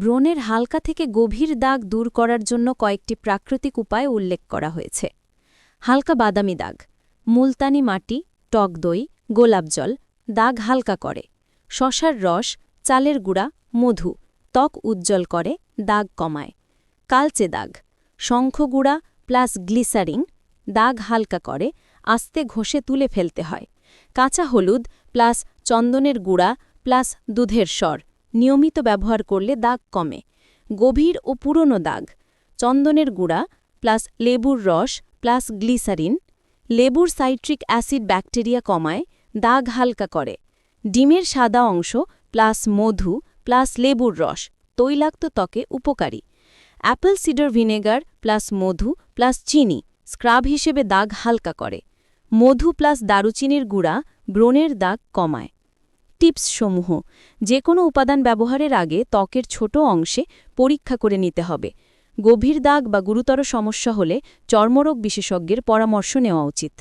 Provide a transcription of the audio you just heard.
ব্রণের হালকা থেকে গভীর দাগ দূর করার জন্য কয়েকটি প্রাকৃতিক উপায় উল্লেখ করা হয়েছে। হালকা বাদামি দাগ, মুলতানি মাটি, টক দই, গোলাপ জল, দাগ হালকা করে, শশার রস, চালের গুঁড়া, মধু, ত্বক উজ্জ্বল করে, দাগ কমায়। কালচে দাগ শঙ্খগুড়া প্লাস গ্লিসারিন, দাগ হালকা করে, আস্তে ঘষে তুলে ফেলতে হয়। কাঁচা হলুদ প্লাস চন্দনের গুঁড়া প্লাস দুধের স্বর নিয়মিত ব্যবহার করলে দাগ কমে। গভীর ও পুরনো দাগ, চন্দনের গুঁড়া, প্লাস লেবুর রস, প্লাস গ্লিসারিন। লেবুর সাইট্রিক অ্যাসিড ব্যাকটেরিয়া কমায়, দাগ হালকা করে। ডিমের সাদা অংশ, প্লাস মধু, প্লাস লেবুর রস, তৈলাক্ত ত্বকে উপকারী। অ্যাপল সিডার ভিনেগার, প্লাস মধু, প্লাস চিনি, স্ক্রাব হিসেবে দাগ হালকা করে। মধু প্লাস দারুচিনির গুঁড়া, ব্রণের দাগ কমায়। টিপস সমূহ যে কোনো উপাদান ব্যবহারের আগে ত্বকের ছোট অংশে পরীক্ষা করে নিতে হবে। গভীর দাগ বা গুরুতর সমস্যা হলে চর্মরোগ বিশেষজ্ঞের পরামর্শ নেওয়া উচিত।